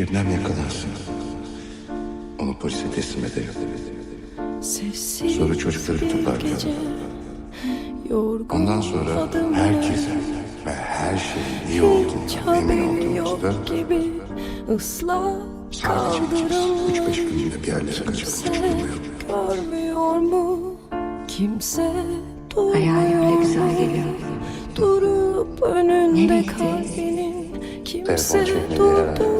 Şebnem yakalansın. Onu polise teslim edelim. Sessiz Sonra çocukları yorgun Ondan sonra herkese ve her şeyin iyi haberim emin olduğumuzda gibi ıslak sadece kaldırım Üç beş günlüğüne bir yerlere kaçıp bulmuyor. görmüyor mu? Kimse Hayal öyle duymuyor güzel geliyor. Durup önünde kalbinin Kimse Telefon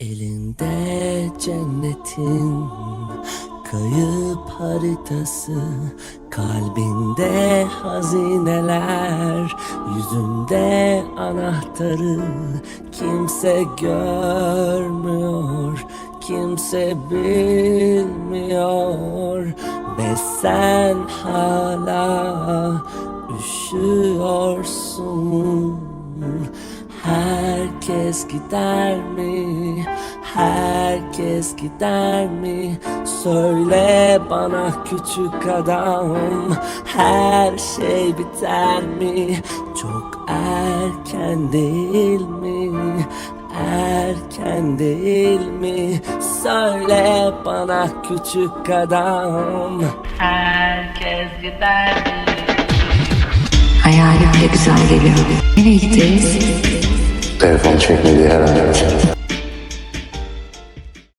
Elinde cennetin kayıp haritası Kalbinde hazineler Yüzünde anahtarı Kimse görmüyor Kimse bilmiyor. Ve sen hala üşüyorsun Herkes gider mi? Herkes gider mi? Söyle bana küçük adam Her şey biter mi? Çok erken değil mi? Erken değil mi? Söyle bana küçük adam Herkes gider mi? Hayal öyle güzel geliyor. Nereye gideriz? Telefon çekmediği herhalde.